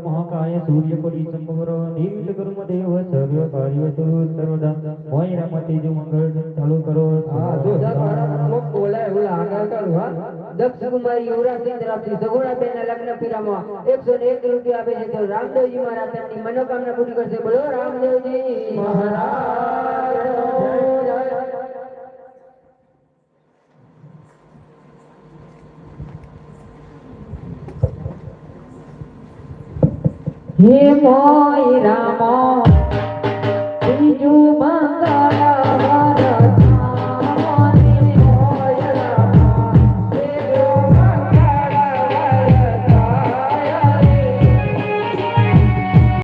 સૂર્યકોટી સંભવરો નિમિત કર્મ દેવ સર્વ કાર્યતુ સર્વદા હોય રમતે જો મંગળ ચાલુ કરો હા જો બોલાય એવું આગળ કરું દક્ષ કુમારી યુવરાજસિંહ તરફથી સગોડા બેન લગ્ન પીરામાં એકસો ને એક રૂપિયા આપે છે તો રામદેવજી મહારાજ તેમની મનોકામના પૂરી કરશે બોલો રામદેવજી મહારાજ હે મોય રામ.